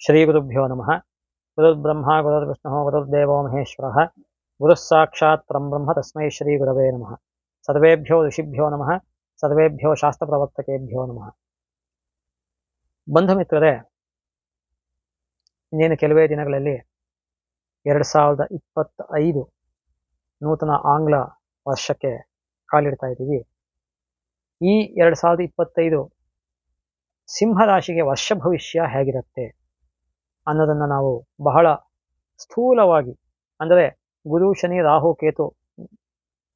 ಶ್ರೀಗುರುಭ್ಯೋ ನಮಃ ಗುರುರ್ಬ್ರಹ್ಮ ಗುರುರ್ವಿಷ್ಣು ಗುರುರ್ದೇವೋ ಮಹೇಶ್ವರಃ ಗುರು ಸಾಕ್ಷಾತ್ ಬ್ರಹ್ಮ ತಸ್ಮೈ ಶ್ರೀ ಗುರವೇ ನಮಃ ಸರ್ವೇಭ್ಯೋ ಋಷಿಭ್ಯೋ ನಮಃ ಸರ್ವೇಭ್ಯೋ ಶಾಸ್ತ್ರಪ್ರವರ್ತಕೇಭ್ಯೋ ನಮಃ ಬಂಧು ಮಿತ್ರರೇ ಇನ್ನೇನು ಕೆಲವೇ ದಿನಗಳಲ್ಲಿ ಎರಡು ಸಾವಿರದ ಇಪ್ಪತ್ತೈದು ನೂತನ ಆಂಗ್ಲ ವರ್ಷಕ್ಕೆ ಕಾಲಿಡ್ತಾ ಇದ್ದೀವಿ. ಈ ಎರಡು ಸಾವಿರದ ಇಪ್ಪತ್ತೈದು ಸಿಂಹರಾಶಿಗೆ ವರ್ಷ ಭವಿಷ್ಯ ಹೇಗಿರುತ್ತೆ ಅನ್ನೋದನ್ನು ನಾವು ಬಹಳ ಸ್ಥೂಲವಾಗಿ, ಅಂದರೆ ಗುರು, ಶನಿ, ರಾಹು, ಕೇತು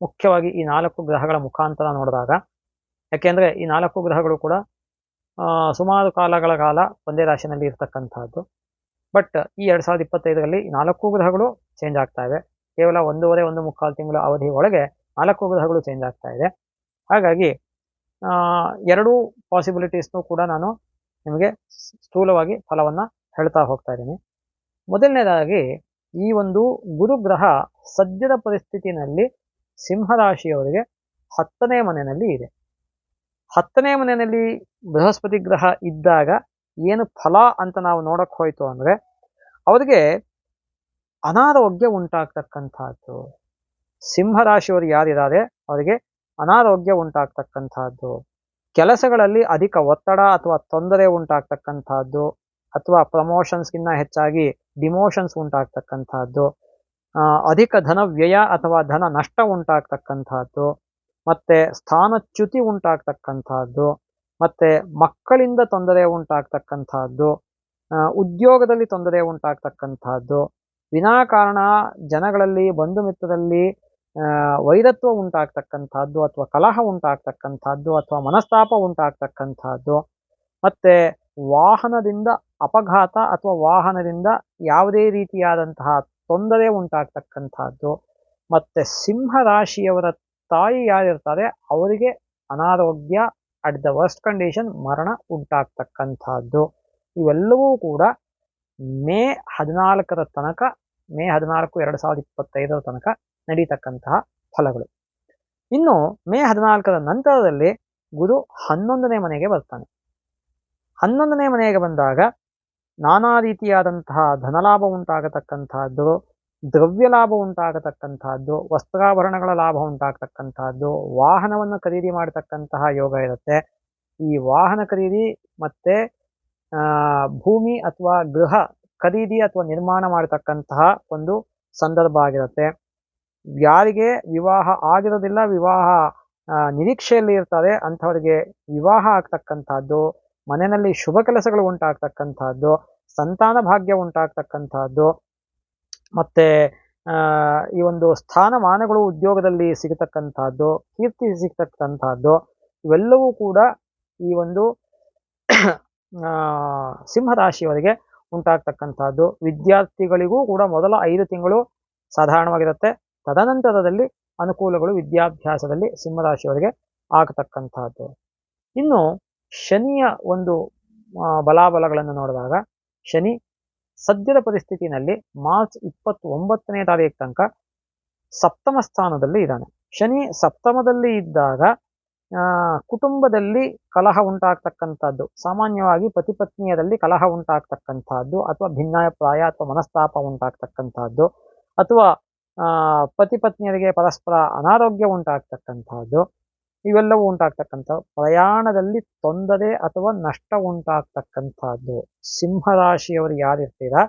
ಮುಖ್ಯವಾಗಿ ಈ ನಾಲ್ಕು ಗ್ರಹಗಳ ಮುಖಾಂತರ ನೋಡಿದಾಗ, ಯಾಕೆಂದರೆ ಈ ನಾಲ್ಕು ಗ್ರಹಗಳು ಕೂಡ ಸುಮಾರು ಕಾಲಗಳ ಕಾಲ ಒಂದೇ ರಾಶಿನಲ್ಲಿ ಇರತಕ್ಕಂಥದ್ದು ಬಟ್ ಈ ಎರಡು ಸಾವಿರದ ಇಪ್ಪತ್ತೈದರಲ್ಲಿ ನಾಲ್ಕು ಗ್ರಹಗಳು ಚೇಂಜ್ ಆಗ್ತಾ ಇವೆ. ಕೇವಲ ಒಂದೂವರೆ, ಒಂದು ಮುಕ್ಕಾಲು ತಿಂಗಳ ಅವಧಿ ಒಳಗೆ ನಾಲ್ಕು ಗ್ರಹಗಳು ಚೇಂಜ್ ಆಗ್ತಾ ಇದೆ. ಹಾಗಾಗಿ ಎರಡೂ ಪಾಸಿಬಿಲಿಟೀಸ್ನು ಕೂಡ ನಾನು ನಿಮಗೆ ಸ್ಥೂಲವಾಗಿ ಫಲವನ್ನು ಹೇಳ್ತಾ ಹೋಗ್ತಾ ಇದ್ದೀನಿ. ಮೊದಲನೇದಾಗಿ, ಈ ಒಂದು ಗುರುಗ್ರಹ ಸದ್ಯದ ಪರಿಸ್ಥಿತಿನಲ್ಲಿ ಸಿಂಹರಾಶಿಯವರಿಗೆ ಹತ್ತನೇ ಮನೆಯಲ್ಲಿ ಇದೆ. ಹತ್ತನೇ ಮನೆಯಲ್ಲಿ ಬೃಹಸ್ಪತಿ ಗ್ರಹ ಇದ್ದಾಗ ಏನು ಫಲ ಅಂತ ನಾವು ನೋಡಕ್ಕೆ ಹೋಯಿತು ಅಂದರೆ, ಅವರಿಗೆ ಅನಾರೋಗ್ಯ ಉಂಟಾಗ್ತಕ್ಕಂಥದ್ದು. ಸಿಂಹರಾಶಿಯವರು ಯಾರಿದ್ದಾರೆ? ಅವರಿಗೆ ಅನಾರೋಗ್ಯ ಉಂಟಾಗ್ತಕ್ಕಂಥದ್ದು. ಕೆಲಸಗಳಲ್ಲಿ ಅಧಿಕ ಒತ್ತಡ ಅಥವಾ ತೊಂದರೆ ಉಂಟಾಗ್ತಕ್ಕಂಥದ್ದು. ಅಥವಾ ಪ್ರಮೋಷನ್ಸ್ಗಿನ್ನ ಹೆಚ್ಚಾಗಿ ಡಿಮೋಷನ್ಸ್ ಉಂಟಾಗ್ತಕ್ಕಂಥದ್ದು. ಅಧಿಕ ಧನ ವ್ಯಯ ಅಥವಾ ಧನ ನಷ್ಟ ಉಂಟಾಗ್ತಕ್ಕಂಥದ್ದು. ಮತ್ತೆ ಸ್ಥಾನಚ್ಯುತಿ ಉಂಟಾಗ್ತಕ್ಕಂಥದ್ದು. ಮತ್ತೆ ಮಕ್ಕಳಿಂದ ತೊಂದರೆ ಉಂಟಾಗ್ತಕ್ಕಂಥದ್ದು. ಉದ್ಯೋಗದಲ್ಲಿ ತೊಂದರೆ ಉಂಟಾಗ್ತಕ್ಕಂಥದ್ದು. ವಿನಾಕಾರಣ ಜನಗಳಲ್ಲಿ, ಬಂಧು ಮಿತ್ರರಲ್ಲಿ ವೈರತ್ವ ಉಂಟಾಗ್ತಕ್ಕಂಥದ್ದು ಅಥವಾ ಕಲಹ ಉಂಟಾಗ್ತಕ್ಕಂಥದ್ದು ಅಥವಾ ಮನಸ್ತಾಪ ಉಂಟಾಗ್ತಕ್ಕಂಥದ್ದು. ಮತ್ತೆ ವಾಹನದಿಂದ ಅಪಘಾತ ಅಥವಾ ವಾಹನದಿಂದ ಯಾವುದೇ ರೀತಿಯಾದಂತಹ ತೊಂದರೆ ಉಂಟಾಗ್ತಕ್ಕಂಥದ್ದು. ಮತ್ತೆ ಸಿಂಹ ರಾಶಿಯವರ ತಾಯಿ ಯಾರಿರ್ತಾರೆ, ಅವರಿಗೆ ಅನಾರೋಗ್ಯ ಅಟ್ ದ ವರ್ಸ್ಟ್ ಕಂಡೀಷನ್ ಮರಣ ಉಂಟಾಗ್ತಕ್ಕಂಥದ್ದು. ಇವೆಲ್ಲವೂ ಕೂಡ ಮೇ ಹದಿನಾಲ್ಕರ ತನಕ, ಮೇ ಹದಿನಾಲ್ಕು ಎರಡು ಸಾವಿರದ ಇಪ್ಪತ್ತೈದರ ತನಕ ನಡೀತಕ್ಕಂತಹ ಫಲಗಳು. ಇನ್ನು ಮೇ ಹದಿನಾಲ್ಕರ ನಂತರದಲ್ಲಿ ಗುರು ಹನ್ನೊಂದನೇ ಮನೆಗೆ ಬರ್ತಾನೆ. ಹನ್ನೊಂದನೇ ಮನೆಗೆ ಬಂದಾಗ ನಾನಾ ರೀತಿಯಾದಂತಹ ಧನಲಾಭ ಉಂಟಾಗತಕ್ಕಂತಹದ್ದು ದ್ರವ್ಯ ಲಾಭ ಉಂಟಾಗತಕ್ಕಂತಹದ್ದು ವಸ್ತ್ರಾಭರಣಗಳ ಲಾಭ ಉಂಟಾಗತಕ್ಕಂತಹದ್ದು ವಾಹನವನ್ನು ಖರೀದಿ ಮಾಡತಕ್ಕಂತಹ ಯೋಗ ಇರುತ್ತೆ. ಈ ವಾಹನ ಖರೀದಿ ಮತ್ತೆ ಭೂಮಿ ಅಥವಾ ಗೃಹ ಖರೀದಿ ಅಥವಾ ನಿರ್ಮಾಣ ಮಾಡತಕ್ಕಂತಹ ಒಂದು ಸಂದರ್ಭ ಆಗಿರುತ್ತೆ. ಯಾರಿಗೆ ವಿವಾಹ ಆಗಿರೋದಿಲ್ಲ, ವಿವಾಹ ನಿರೀಕ್ಷೆಯಲ್ಲಿ ಇರ್ತಾರೆ, ಅಂಥವರಿಗೆ ವಿವಾಹ ಆಗ್ತಕ್ಕಂಥದ್ದು, ಮನೆಯಲ್ಲಿ ಶುಭ ಕೆಲಸಗಳು ಉಂಟಾಗ್ತಕ್ಕಂಥದ್ದು, ಸಂತಾನ ಭಾಗ್ಯ ಉಂಟಾಗ್ತಕ್ಕಂಥದ್ದು, ಮತ್ತೆ ಈ ಒಂದು ಸ್ಥಾನಮಾನಗಳು ಉದ್ಯೋಗದಲ್ಲಿ ಸಿಗತಕ್ಕಂಥದ್ದು, ಕೀರ್ತಿ ಸಿಗ್ತಕ್ಕಂಥದ್ದು, ಇವೆಲ್ಲವೂ ಕೂಡ ಈ ಒಂದು ಸಿಂಹರಾಶಿಯವರಿಗೆ ಉಂಟಾಗ್ತಕ್ಕಂಥದ್ದು. ವಿದ್ಯಾರ್ಥಿಗಳಿಗೂ ಕೂಡ ಮೊದಲ ಐದು ತಿಂಗಳು ಸಾಧಾರಣವಾಗಿರುತ್ತೆ. ತದನಂತರದಲ್ಲಿ ಅನುಕೂಲಗಳು ವಿದ್ಯಾಭ್ಯಾಸದಲ್ಲಿ ಸಿಂಹರಾಶಿಯವರಿಗೆ ಆಗತಕ್ಕಂಥದ್ದು. ಇನ್ನು ಶನಿಯ ಒಂದು ಬಲಾಬಲಗಳನ್ನು ನೋಡಿದಾಗ, ಶನಿ ಸದ್ಯದ ಪರಿಸ್ಥಿತಿನಲ್ಲಿ ಮಾರ್ಚ್ ಇಪ್ಪತ್ತ್ ಒಂಬತ್ತನೇ ತಾರೀಕು ತನಕ ಸಪ್ತಮ ಸ್ಥಾನದಲ್ಲಿ ಇದ್ದಾನೆ. ಶನಿ ಸಪ್ತಮದಲ್ಲಿ ಇದ್ದಾಗ ಕುಟುಂಬದಲ್ಲಿ ಕಲಹ ಉಂಟಾಗ್ತಕ್ಕಂಥದ್ದು. ಸಾಮಾನ್ಯವಾಗಿ ಪತಿಪತ್ನಿಯರಲ್ಲಿ ಕಲಹ ಉಂಟಾಗ್ತಕ್ಕಂಥದ್ದು, ಅಥವಾ ಭಿನ್ನಾಭಿಪ್ರಾಯ ಅಥವಾ ಮನಸ್ತಾಪ ಉಂಟಾಗ್ತಕ್ಕಂಥದ್ದು, ಅಥವಾ ಪತಿ ಪತ್ನಿಯರಿಗೆ ಪರಸ್ಪರ ಅನಾರೋಗ್ಯ ಉಂಟಾಗ್ತಕ್ಕಂಥದ್ದು ಇವೆಲ್ಲವೂ ಉಂಟಾಗ್ತಕ್ಕಂಥ ಪ್ರಯಾಣದಲ್ಲಿ ತೊಂದರೆ ಅಥವಾ ನಷ್ಟ ಉಂಟಾಗ್ತಕ್ಕಂಥದ್ದು ಸಿಂಹರಾಶಿಯವರು ಯಾರಿರ್ತೀರಾ,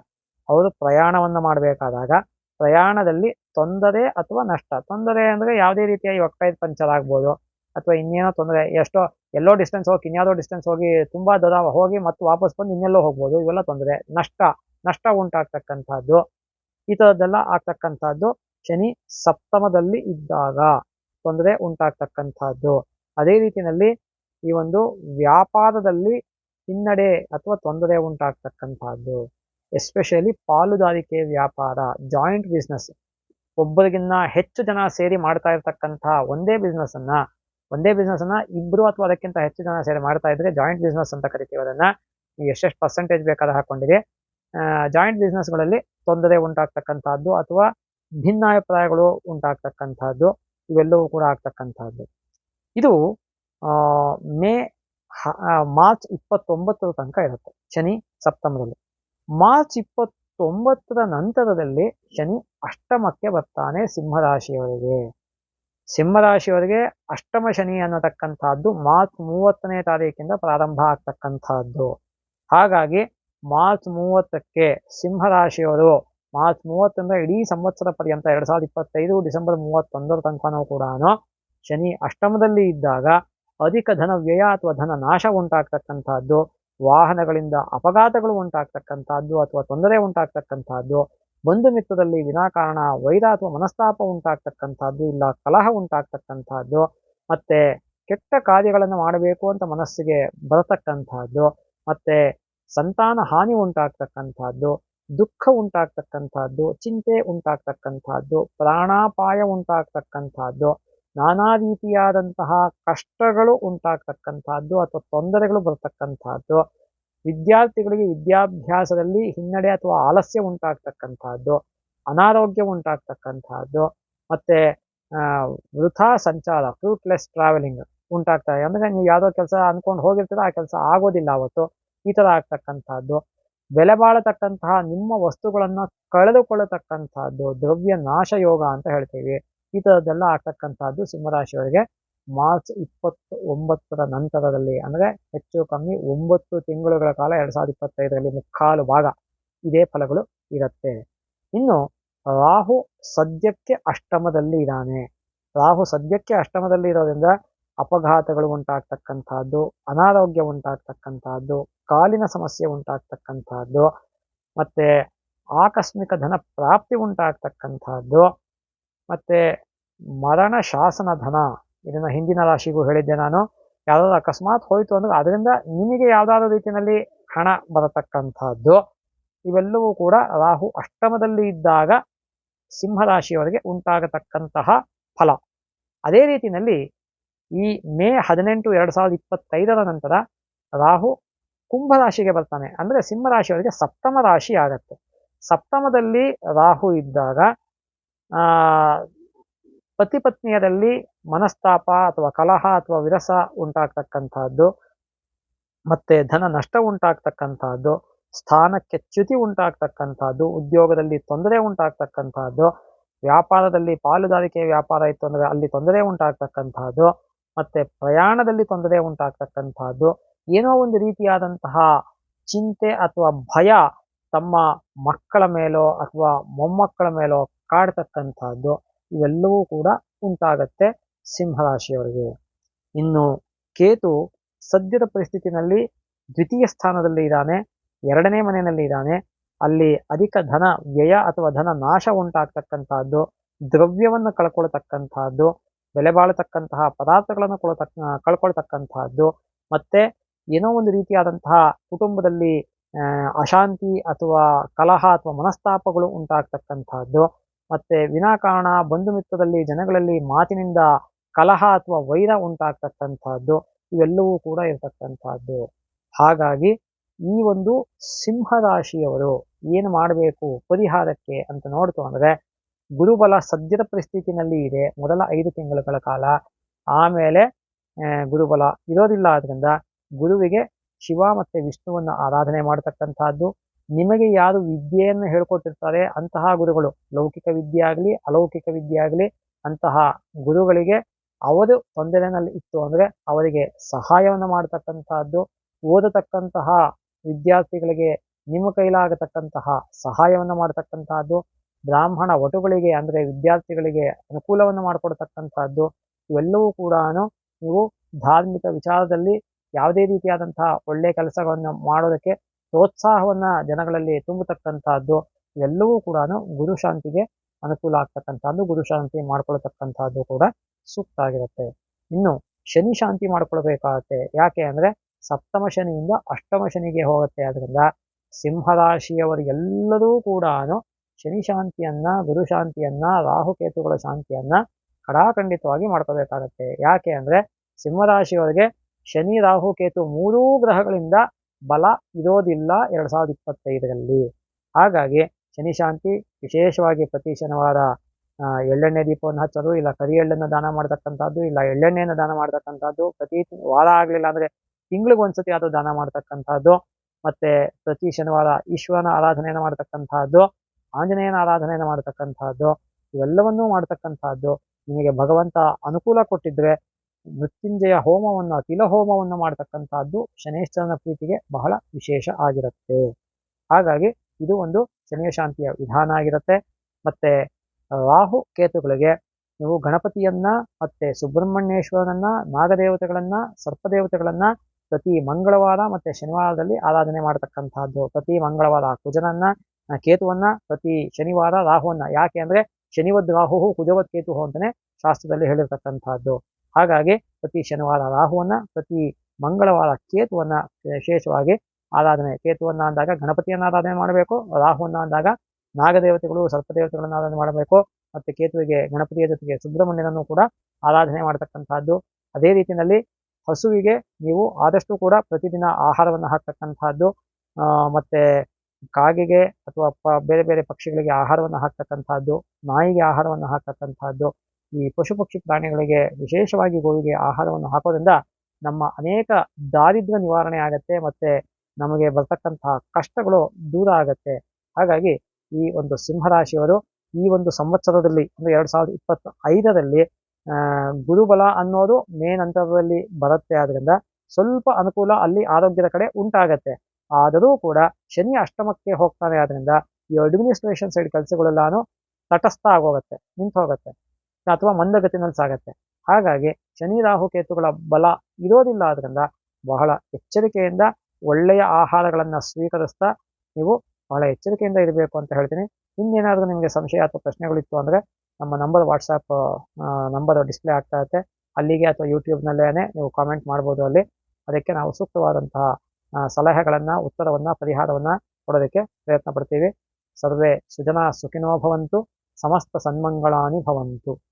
ಅವರು ಪ್ರಯಾಣವನ್ನು ಮಾಡಬೇಕಾದಾಗ ಪ್ರಯಾಣದಲ್ಲಿ ತೊಂದರೆ ಅಥವಾ ನಷ್ಟ. ತೊಂದರೆ ಅಂದರೆ ಯಾವುದೇ ರೀತಿಯಾಗಿ ಇವಾಗ ಟೈರ್ ಪಂಚರ್ ಆಗ್ಬೋದು, ಅಥವಾ ಇನ್ನೇನೋ ತೊಂದರೆ. ಎಷ್ಟೋ, ಎಲ್ಲೋ ಡಿಸ್ಟೆನ್ಸ್ ಹೋಗಿ, ಇನ್ಯಾವುದೋ ಡಿಸ್ಟೆನ್ಸ್ ಹೋಗಿ ತುಂಬ ದೂರ ಹೋಗಿ ಮತ್ತು ವಾಪಸ್ ಬಂದು ಇನ್ನೆಲ್ಲೋ ಹೋಗ್ಬೋದು, ಇವೆಲ್ಲ ತೊಂದರೆ. ನಷ್ಟ ನಷ್ಟ ಉಂಟಾಗ್ತಕ್ಕಂಥದ್ದು ಈ ಥರದ್ದೆಲ್ಲ ಆಗ್ತಕ್ಕಂಥದ್ದು ಶನಿ ಸಪ್ತಮದಲ್ಲಿ ಇದ್ದಾಗ ತೊಂದರೆ ಉಂಟಾಗ್ತಕ್ಕಂಥದ್ದು. ಅದೇ ರೀತಿಯಲ್ಲಿ ಈ ಒಂದು ವ್ಯಾಪಾರದಲ್ಲಿ ಹಿನ್ನಡೆ ಅಥವಾ ತೊಂದರೆ ಉಂಟಾಗ್ತಕ್ಕಂಥದ್ದು. ಎಸ್ಪೆಷಲಿ ಪಾಲುದಾರಿಕೆ ವ್ಯಾಪಾರ, ಜಾಯಿಂಟ್ ಬಿಸ್ನೆಸ್. ಒಬ್ಬರಿಗಿನ್ನ ಹೆಚ್ಚು ಜನ ಸೇರಿ ಮಾಡ್ತಾ ಇರ್ತಕ್ಕಂತಹ ಒಂದೇ ಬಿಸ್ನೆಸ್ ಅನ್ನ ಒಂದೇ ಬಿಸ್ನೆಸ್ ಅನ್ನ ಇಬ್ರು ಅಥವಾ ಅದಕ್ಕಿಂತ ಹೆಚ್ಚು ಜನ ಸೇರಿ ಮಾಡ್ತಾ ಇದ್ರೆ ಜಾಯಿಂಟ್ ಬಿಸ್ನೆಸ್ ಅಂತ ಕರಿತೀವಿ ಅದನ್ನ. ಎಷ್ಟೆಷ್ಟು ಪರ್ಸೆಂಟೇಜ್ ಬೇಕಾದ್ರೆ ಹಾಕೊಂಡಿದೆ. ಜಾಯಿಂಟ್ ಬಿಸ್ನೆಸ್ಗಳಲ್ಲಿ ತೊಂದರೆ ಉಂಟಾಗ್ತಕ್ಕಂಥದ್ದು ಅಥವಾ ಭಿನ್ನಾಭಿಪ್ರಾಯಗಳು ಉಂಟಾಗ್ತಕ್ಕಂಥದ್ದು, ಇವೆಲ್ಲವೂ ಕೂಡ ಆಗ್ತಕ್ಕಂಥದ್ದು. ಇದು ಮೇ ಮಾರ್ಚ್ ಇಪ್ಪತ್ತೊಂಬತ್ತರ ತನಕ ಇರುತ್ತೆ, ಶನಿ ಸಪ್ತಮದಲ್ಲಿ. ಮಾರ್ಚ್ ಇಪ್ಪತ್ತೊಂಬತ್ತರ ನಂತರದಲ್ಲಿ ಶನಿ ಅಷ್ಟಮಕ್ಕೆ ಬರ್ತಾನೆ ಸಿಂಹರಾಶಿಯವರಿಗೆ. ಸಿಂಹರಾಶಿಯವರಿಗೆ ಅಷ್ಟಮ ಶನಿ ಅನ್ನತಕ್ಕಂಥದ್ದು ಮಾರ್ಚ್ ಮೂವತ್ತನೇ ತಾರೀಕಿಂದ ಪ್ರಾರಂಭ ಆಗ್ತಕ್ಕಂಥದ್ದು. ಹಾಗಾಗಿ ಮಾರ್ಚ್ ಮೂವತ್ತಕ್ಕೆ ಸಿಂಹರಾಶಿಯವರು, ಮಾರ್ಚ್ ಮೂವತ್ತರಿಂದ ಇಡೀ ಸಂವತ್ಸರ ಪರ್ಯಂತ ಎರಡು ಸಾವಿರದ ಇಪ್ಪತ್ತೈದು ಡಿಸೆಂಬರ್ ಮೂವತ್ತೊಂದರ ತನಕನೂ ಕೂಡ ಶನಿ ಅಷ್ಟಮದಲ್ಲಿ ಇದ್ದಾಗ ಅಧಿಕ ಧನ ವ್ಯಯ ಅಥವಾ ಧನ ನಾಶ ಉಂಟಾಗ್ತಕ್ಕಂಥದ್ದು, ವಾಹನಗಳಿಂದ ಅಪಘಾತಗಳು ಉಂಟಾಗ್ತಕ್ಕಂಥದ್ದು ಅಥವಾ ತೊಂದರೆ ಉಂಟಾಗ್ತಕ್ಕಂಥದ್ದು, ಬಂಧು ಮಿತ್ರದಲ್ಲಿ ವಿನಾಕಾರಣ, ವೈರ ಅಥವಾ ಮನಸ್ತಾಪ ಉಂಟಾಗ್ತಕ್ಕಂಥದ್ದು, ಇಲ್ಲ ಕಲಹ ಉಂಟಾಗ್ತಕ್ಕಂಥದ್ದು, ಮತ್ತೆ ಕೆಟ್ಟ ಕಾರ್ಯಗಳನ್ನು ಮಾಡಬೇಕು ಅಂತ ಮನಸ್ಸಿಗೆ ಬರತಕ್ಕಂಥದ್ದು, ಮತ್ತೆ ಸಂತಾನ, ಹಾನಿ ಉಂಟಾಗ್ತಕ್ಕಂಥದ್ದು, ದುಃಖ ಉಂಟಾಗ್ತಕ್ಕಂಥದ್ದು, ಚಿಂತೆ ಉಂಟಾಗ್ತಕ್ಕಂಥದ್ದು, ಪ್ರಾಣಾಪಾಯ ಉಂಟಾಗ್ತಕ್ಕಂಥದ್ದು, ನಾನಾ ರೀತಿಯಾದಂತಹ ಕಷ್ಟಗಳು ಉಂಟಾಗ್ತಕ್ಕಂಥದ್ದು ಅಥವಾ ತೊಂದರೆಗಳು ಬರ್ತಕ್ಕಂಥದ್ದು, ವಿದ್ಯಾರ್ಥಿಗಳಿಗೆ ವಿದ್ಯಾಭ್ಯಾಸದಲ್ಲಿ ಹಿನ್ನಡೆ ಅಥವಾ ಆಲಸ್ಯ ಉಂಟಾಗ್ತಕ್ಕಂಥದ್ದು, ಅನಾರೋಗ್ಯ ಉಂಟಾಗ್ತಕ್ಕಂಥದ್ದು, ಮತ್ತೆ ವೃಥಾ ಸಂಚಾರ ಫ್ರೂಟ್ಲೆಸ್ ಟ್ರಾವೆಲಿಂಗ್ ಉಂಟಾಗ್ತಾ ಇದೆ. ಅಂದ್ರೆ ನೀವು ಯಾವುದೋ ಕೆಲಸ ಅನ್ಕೊಂಡು ಹೋಗಿರ್ತೀರ, ಆ ಕೆಲಸ ಆಗೋದಿಲ್ಲ ಅವತ್ತು. ಈ ಥರ ಆಗ್ತಕ್ಕಂಥದ್ದು. ಬೆಲೆ ಬಾಳತಕ್ಕಂತಹ ನಿಮ್ಮ ವಸ್ತುಗಳನ್ನು ಕಳೆದುಕೊಳ್ಳತಕ್ಕಂಥದ್ದು ದ್ರವ್ಯ ನಾಶ ಯೋಗ ಅಂತ ಹೇಳ್ತೀವಿ. ಈ ಥರದ್ದೆಲ್ಲ ಆಗ್ತಕ್ಕಂಥದ್ದು ಸಿಂಹರಾಶಿಯವರಿಗೆ ಮಾರ್ಚ್ ಇಪ್ಪತ್ತು ಒಂಬತ್ತರ ನಂತರದಲ್ಲಿ, ಅಂದ್ರೆ ಹೆಚ್ಚು ಕಮ್ಮಿ ಒಂಬತ್ತು ತಿಂಗಳುಗಳ ಕಾಲ ಎರಡು ಸಾವಿರದ ಇಪ್ಪತ್ತೈದರಲ್ಲಿ ಮುಕ್ಕಾಲು ಭಾಗ ಇದೇ ಫಲಗಳು ಇರುತ್ತೆ. ಇನ್ನು ರಾಹು ಸದ್ಯಕ್ಕೆ ಅಷ್ಟಮದಲ್ಲಿ ಇದ್ದಾನೆ. ರಾಹು ಸದ್ಯಕ್ಕೆ ಅಷ್ಟಮದಲ್ಲಿ ಇರೋದ್ರಿಂದ ಅಪಘಾತಗಳು ಉಂಟಾಗ್ತಕ್ಕಂಥದ್ದು, ಅನಾರೋಗ್ಯ ಉಂಟಾಗ್ತಕ್ಕಂಥದ್ದು, ಕಾಲಿನ ಸಮಸ್ಯೆ ಉಂಟಾಗ್ತಕ್ಕಂಥದ್ದು, ಮತ್ತೆ ಆಕಸ್ಮಿಕ ಧನ ಪ್ರಾಪ್ತಿ ಉಂಟಾಗ್ತಕ್ಕಂಥದ್ದು, ಮತ್ತೆ ಮರಣ ಶಾಸನ ಧನ, ಇದನ್ನ ಹಿಂದಿನ ರಾಶಿಗೂ ಹೇಳಿದ್ದೆ ನಾನು. ಯಾವ್ದಾದ್ರು ಅಕಸ್ಮಾತ್ ಹೋಯಿತು ಅಂದರೆ ಅದರಿಂದ ನಿಮಗೆ ಯಾವ್ದಾದ್ರು ರೀತಿಯಲ್ಲಿ ಹಣ ಬರತಕ್ಕಂಥದ್ದು. ಇವೆಲ್ಲವೂ ಕೂಡ ರಾಹು ಅಷ್ಟಮದಲ್ಲಿ ಇದ್ದಾಗ ಸಿಂಹರಾಶಿಯವರಿಗೆ ಉಂಟಾಗತಕ್ಕಂತಹ ಫಲ. ಅದೇ ರೀತಿಯಲ್ಲಿ ಈ ಮೇ ಹದಿನೆಂಟು ಎರಡು ಸಾವಿರದ ಇಪ್ಪತ್ತೈದರ ನಂತರ ರಾಹು ಕುಂಭರಾಶಿಗೆ ಬರ್ತಾನೆ. ಅಂದ್ರೆ ಸಿಂಹರಾಶಿಯವರಿಗೆ ಸಪ್ತಮ ರಾಶಿ ಆಗತ್ತೆ. ಸಪ್ತಮದಲ್ಲಿ ರಾಹು ಇದ್ದಾಗ ಪತಿ ಪತ್ನಿಯರಲ್ಲಿ ಮನಸ್ತಾಪ ಅಥವಾ ಕಲಹ ಅಥವಾ ವಿರಸ ಉಂಟಾಗ್ತಕ್ಕಂಥದ್ದು, ಮತ್ತೆ ಧನ ನಷ್ಟ ಉಂಟಾಗ್ತಕ್ಕಂಥದ್ದು, ಸ್ಥಾನಕ್ಕೆ ಚ್ಯುತಿ ಉಂಟಾಗ್ತಕ್ಕಂಥದ್ದು, ಉದ್ಯೋಗದಲ್ಲಿ ತೊಂದರೆ ಉಂಟಾಗ್ತಕ್ಕಂಥದ್ದು, ವ್ಯಾಪಾರದಲ್ಲಿ ಪಾಲುದಾರಿಕೆ ವ್ಯಾಪಾರ ಇತ್ತು ಅಂದ್ರೆ ಅಲ್ಲಿ ತೊಂದರೆ ಉಂಟಾಗ್ತಕ್ಕಂಥದ್ದು ಮತ್ತೆ ಪ್ರಯಾಣದಲ್ಲಿ ತೊಂದರೆ ಉಂಟಾಗ್ತಕ್ಕಂತಹದ್ದು ಏನೋ ಒಂದು ರೀತಿಯಾದಂತಹ ಚಿಂತೆ ಅಥವಾ ಭಯ ತಮ್ಮ ಮಕ್ಕಳ ಮೇಲೋ ಅಥವಾ ಮೊಮ್ಮಕ್ಕಳ ಮೇಲೋ ಕಾಡ್ತಕ್ಕಂತಹದ್ದು ಇವೆಲ್ಲವೂ ಕೂಡ ಉಂಟಾಗತ್ತೆ ಸಿಂಹರಾಶಿಯವರಿಗೆ. ಇನ್ನು ಕೇತು ಸದ್ಯದ ಪರಿಸ್ಥಿತಿನಲ್ಲಿ ದ್ವಿತೀಯ ಸ್ಥಾನದಲ್ಲಿ ಇದ್ದಾನೆ, ಎರಡನೇ ಮನೆಯಲ್ಲಿ ಇದ್ದಾನೆ. ಅಲ್ಲಿ ಅಧಿಕ ಧನ ವ್ಯಯ ಅಥವಾ ಧನ ನಾಶ ಉಂಟಾಗ್ತಕ್ಕಂತಹದ್ದು ದ್ರವ್ಯವನ್ನು ಕಳ್ಕೊಳ್ತಕ್ಕಂತಹದ್ದು ಬೆಲೆ ಬಾಳತಕ್ಕಂತಹ ಪದಾರ್ಥಗಳನ್ನು ಕೊಳತಕ್ಕ ಕಳ್ಕೊಳ್ತಕ್ಕಂತಹದ್ದು. ಮತ್ತೆ ಏನೋ ಒಂದು ರೀತಿಯಾದಂತಹ ಕುಟುಂಬದಲ್ಲಿ ಅಶಾಂತಿ ಅಥವಾ ಕಲಹ ಅಥವಾ ಮನಸ್ತಾಪಗಳು ಉಂಟಾಗ್ತಕ್ಕಂತಹದ್ದು. ಮತ್ತೆ ವಿನಾಕಾರಣ ಬಂಧು ಮಿತ್ರದಲ್ಲಿ ಜನಗಳಲ್ಲಿ ಮಾತಿನಿಂದ ಕಲಹ ಅಥವಾ ವೈರ ಉಂಟಾಗ್ತಕ್ಕಂತಹದ್ದು. ಇವೆಲ್ಲವೂ ಕೂಡ ಇರತಕ್ಕಂತಹದ್ದು. ಹಾಗಾಗಿ ಈ ಒಂದು ಸಿಂಹರಾಶಿಯವರು ಏನು ಮಾಡಬೇಕು, ಪರಿಹಾರಕ್ಕೆ ಅಂತ ನೋಡ್ತು ಅಂದ್ರೆ ಗುರುಬಲ ಸದ್ಯದ ಪರಿಸ್ಥಿತಿನಲ್ಲಿ ಇದೆ. ಮೊದಲ ಐದು ತಿಂಗಳುಗಳ ಕಾಲ ಆಮೇಲೆ ಗುರುಬಲ ಇರೋದಿಲ್ಲ. ಆದ್ರಿಂದ ಗುರುವಿಗೆ ಶಿವ ಮತ್ತೆ ವಿಷ್ಣುವನ್ನು ಆರಾಧನೆ ಮಾಡತಕ್ಕಂತಹದ್ದು ನಿಮಗೆ ಯಾರು ವಿದ್ಯೆಯನ್ನು ಹೇಳ್ಕೊಟ್ಟಿರ್ತಾರೆ, ಅಂತಹ ಗುರುಗಳು. ಲೌಕಿಕ ವಿದ್ಯೆ ಆಗಲಿ, ಅಲೌಕಿಕ ವಿದ್ಯೆ ಆಗಲಿ, ಅಂತಹ ಗುರುಗಳಿಗೆ ಅವರು ತೊಂದರೆನಲ್ಲಿ ಇತ್ತು ಅಂದ್ರೆ ಅವರಿಗೆ ಸಹಾಯವನ್ನು ಮಾಡತಕ್ಕಂತಹದ್ದು ಓದತಕ್ಕಂತಹ ವಿದ್ಯಾರ್ಥಿಗಳಿಗೆ ನಿಮ್ಮ ಕೈಲಾಗತಕ್ಕಂತಹ ಸಹಾಯವನ್ನು ಮಾಡತಕ್ಕಂತಹದ್ದು ಬ್ರಾಹ್ಮಣ ವಟುಗಳಿಗೆ ಅಂದ್ರೆ ವಿದ್ಯಾರ್ಥಿಗಳಿಗೆ ಅನುಕೂಲವನ್ನು ಮಾಡಿಕೊಡ್ತಕ್ಕಂತಹದ್ದು ಇವೆಲ್ಲವೂ ಕೂಡ ನೀವು ಧಾರ್ಮಿಕ ವಿಚಾರದಲ್ಲಿ ಯಾವುದೇ ರೀತಿಯಾದಂತಹ ಒಳ್ಳೆಯ ಕೆಲಸಗಳನ್ನು ಮಾಡೋದಕ್ಕೆ ಪ್ರೋತ್ಸಾಹವನ್ನ ಜನಗಳಲ್ಲಿ ತುಂಬತಕ್ಕಂಥದ್ದು, ಇವೆಲ್ಲವೂ ಕೂಡ ಗುರು ಶಾಂತಿಗೆ ಅನುಕೂಲ ಆಗ್ತಕ್ಕಂಥದ್ದು, ಗುರು ಶಾಂತಿ ಮಾಡ್ಕೊಳ್ತಕ್ಕಂಥದ್ದು ಕೂಡ ಸೂಕ್ತ ಆಗಿರುತ್ತೆ. ಇನ್ನು ಶನಿ ಶಾಂತಿ ಮಾಡ್ಕೊಳ್ಬೇಕಾಗತ್ತೆ. ಯಾಕೆ ಅಂದ್ರೆ ಸಪ್ತಮ ಶನಿಯಿಂದ ಅಷ್ಟಮ ಶನಿಗೆ ಹೋಗುತ್ತೆ. ಅದರಿಂದ ಸಿಂಹರಾಶಿಯವರಿಗೆಲ್ಲರೂ ಕೂಡ ಶನಿ ಶಾಂತಿಯನ್ನ ಗುರು ಶಾಂತಿಯನ್ನ ರಾಹುಕೇತುಗಳ ಶಾಂತಿಯನ್ನ ಕಡಾಖಂಡಿತವಾಗಿ ಮಾಡ್ಕೋಬೇಕಾಗತ್ತೆ. ಯಾಕೆ ಅಂದ್ರೆ ಸಿಂಹರಾಶಿಯವರಿಗೆ ಶನಿ, ರಾಹು, ಕೇತು ಮೂರೂ ಗ್ರಹಗಳಿಂದ ಬಲ ಇರೋದಿಲ್ಲ ಎರಡ್ ಸಾವಿರದ ಇಪ್ಪತ್ತೈದರಲ್ಲಿ. ಹಾಗಾಗಿ ಶನಿ ಶಾಂತಿ ವಿಶೇಷವಾಗಿ ಪ್ರತಿ ಶನಿವಾರ ಎಳ್ಳೆಣ್ಣೆ ದೀಪವನ್ನು ಹಚ್ಚೋದು ಇಲ್ಲ ಕರಿ ಎಳ್ಳನ್ನು ದಾನ ಮಾಡ್ತಕ್ಕಂಥದ್ದು ಇಲ್ಲ ಎಳ್ಳೆಣ್ಣೆಯನ್ನು ದಾನ ಮಾಡ್ತಕ್ಕಂಥದ್ದು ಪ್ರತಿ ವಾರ ಆಗಲಿಲ್ಲ ಅಂದ್ರೆ ತಿಂಗಳಿಗೆ ಒಂದ್ಸತಿ ಅದು ದಾನ ಮಾಡ್ತಕ್ಕಂಥದ್ದು ಮತ್ತೆ ಪ್ರತಿ ಶನಿವಾರ ಈಶ್ವರನ ಆರಾಧನೆಯನ್ನು ಮಾಡ್ತಕ್ಕಂಥದ್ದು ಆಂಜನೇಯನ ಆರಾಧನೆಯನ್ನು ಮಾಡ್ತಕ್ಕಂಥದ್ದು ಇವೆಲ್ಲವನ್ನೂ ಮಾಡ್ತಕ್ಕಂಥದ್ದು ನಿಮಗೆ ಭಗವಂತ ಅನುಕೂಲ ಕೊಟ್ಟಿದ್ರೆ ಮೃತ್ಯುಂಜಯ ಹೋಮವನ್ನು ತಿಲ ಹೋಮವನ್ನು ಮಾಡ್ತಕ್ಕಂಥದ್ದು ಶನೇಶ್ವರನ ಪ್ರೀತಿಗೆ ಬಹಳ ವಿಶೇಷ ಆಗಿರುತ್ತೆ. ಹಾಗಾಗಿ ಇದು ಒಂದು ಶನಿಯ ಶಾಂತಿಯ ವಿಧಾನ ಆಗಿರುತ್ತೆ. ಮತ್ತೆ ರಾಹು ಕೇತುಗಳಿಗೆ ನೀವು ಗಣಪತಿಯನ್ನ ಮತ್ತೆ ಸುಬ್ರಹ್ಮಣ್ಯೇಶ್ವರನನ್ನ, ನಾಗದೇವತೆಗಳನ್ನ, ಸರ್ಪದೇವತೆಗಳನ್ನ ಪ್ರತಿ ಮಂಗಳವಾರ ಮತ್ತೆ ಶನಿವಾರದಲ್ಲಿ ಆರಾಧನೆ ಮಾಡತಕ್ಕಂತಹದ್ದು. ಪ್ರತಿ ಮಂಗಳವಾರ ಕುಜನನ್ನ ಕೇತುವನ್ನ ಪ್ರತಿ ಶನಿವಾರ ರಾಹುವನ್ನ. ಯಾಕೆ ಅಂದ್ರೆ ಶನಿವದ್ ರಾಹು ಕುಜವದ್ ಕೇತು ಅಂತಾನೆ ಶಾಸ್ತ್ರದಲ್ಲಿ ಹೇಳಿರ್ತಕ್ಕಂಥದ್ದು. ಹಾಗಾಗಿ ಪ್ರತಿ ಶನಿವಾರ ರಾಹುವನ್ನ, ಪ್ರತಿ ಮಂಗಳವಾರ ಕೇತುವನ್ನ ವಿಶೇಷವಾಗಿ ಆರಾಧನೆ. ಕೇತುವನ್ನ ಅಂದಾಗ ಗಣಪತಿಯನ್ನ ಆರಾಧನೆ ಮಾಡಬೇಕು, ರಾಹುವನ್ನ ಅಂದಾಗ ನಾಗದೇವತೆಗಳು, ಸರ್ಪದೇವತೆಗಳನ್ನ ಆರಾಧನೆ ಮಾಡಬೇಕು, ಮತ್ತೆ ಕೇತುವಿಗೆ, ಗಣಪತಿಯ ಜೊತೆಗೆ ಸುಬ್ರಹ್ಮಣ್ಯನನ್ನು ಕೂಡ ಆರಾಧನೆ ಮಾಡತಕ್ಕಂತಹದ್ದು ಅದೇ ರೀತಿಯಲ್ಲಿ ಹಸುವಿಗೆ ನೀವು ಆದಷ್ಟು ಕೂಡ ಪ್ರತಿದಿನ ಆಹಾರವನ್ನು ಹಾಕ್ತಕ್ಕಂತಹದ್ದು ಮತ್ತೆ ಕಾಗೆಗೆ ಅಥವಾ ಬೇರೆ ಬೇರೆ ಪಕ್ಷಿಗಳಿಗೆ ಆಹಾರವನ್ನು ಹಾಕ್ತಕ್ಕಂತಹದ್ದು ನಾಯಿಗೆ ಆಹಾರವನ್ನು ಹಾಕ್ತಕ್ಕಂತಹದ್ದು ಈ ಪಶು ಪಕ್ಷಿ ಪ್ರಾಣಿಗಳಿಗೆ ವಿಶೇಷವಾಗಿ ಗೋವಿಗೆ ಆಹಾರವನ್ನು ಹಾಕೋದ್ರಿಂದ ನಮ್ಮ ಅನೇಕ ದಾರಿದ್ರ್ಯ ನಿವಾರಣೆ ಆಗತ್ತೆ ಮತ್ತೆ ನಮಗೆ ಬರ್ತಕ್ಕಂತಹ ಕಷ್ಟಗಳು ದೂರ ಆಗತ್ತೆ. ಹಾಗಾಗಿ ಈ ಒಂದು ಸಿಂಹರಾಶಿಯವರು ಈ ಒಂದು ಸಂವತ್ಸರದಲ್ಲಿ ಅಂದ್ರೆ ಎರಡ್ ಸಾವಿರದ ಇಪ್ಪತ್ತ ಐದರಲ್ಲಿ ಗುರುಬಲ ಅನ್ನೋದು ಮೇನ್ ಅಂತರದಲ್ಲಿ ಬರುತ್ತೆ. ಆದ್ರಿಂದ ಸ್ವಲ್ಪ ಅನುಕೂಲ ಅಲ್ಲಿ ಆರೋಗ್ಯದ ಕಡೆ ಉಂಟಾಗತ್ತೆ. ಆದರೂ ಕೂಡ ಶನಿ ಅಷ್ಟಮಕ್ಕೆ ಹೋಗ್ತಾನೆ. ಆದ್ರಿಂದ ಈ ಅಡ್ಮಿನಿಸ್ಟ್ರೇಷನ್ ಸೈಡ್ ಕೆಲಸಗಳೆಲ್ಲಾನು ತಟಸ್ಥ ಆಗೋಗತ್ತೆ ನಿಂತು ಹೋಗುತ್ತೆ ಅಥವಾ ಮಂದಗತಿನಲ್ಲಿ ಸಾಗತ್ತೆ. ಹಾಗಾಗಿ ಶನಿ ರಾಹು ಕೇತುಗಳ ಬಲ ಇರೋದಿಲ್ಲ. ಆದ್ರಿಂದ ಬಹಳ ಎಚ್ಚರಿಕೆಯಿಂದ ಒಳ್ಳೆಯ ಆಹಾರಗಳನ್ನ ಸ್ವೀಕರಿಸ್ತಾ ನೀವು ಬಹಳ ಎಚ್ಚರಿಕೆಯಿಂದ ಇರಬೇಕು ಅಂತ ಹೇಳ್ತೀನಿ. ಇನ್ನೇನಾದ್ರೂ ನಿಮಗೆ ಸಂಶಯ ಅಥವಾ ಪ್ರಶ್ನೆಗಳಿತ್ತು ಅಂದ್ರೆ ನಮ್ಮ ನಂಬರ್ ವಾಟ್ಸಪ್ ನಂಬರ್ ಡಿಸ್ಪ್ಲೇ ಆಗ್ತಾ ಇರುತ್ತೆ. ಅಲ್ಲಿಗೆ ಅಥವಾ ಯೂಟ್ಯೂಬ್ನಲ್ಲೇ ನೀವು ಕಾಮೆಂಟ್ ಮಾಡ್ಬೋದು ಅಲ್ಲಿ. ಅದಕ್ಕೆ ನಾವು ಸೂಕ್ತವಾದಂತಹ ಸಲಹೆಗಳನ್ನ ಉತ್ತರವನ್ನ ಪರಿಹಾರವನ್ನ ಕೊಡೋದಕ್ಕೆ ಪ್ರಯತ್ನ ಪಡ್ತೀವಿ. ಸರ್ವೇ ಸುಜನ ಸುಖಿನೋ ಭವಂತು ಸಮಸ್ತ ಸನ್ಮಂಗಳಾನಿ ಭವಂತು.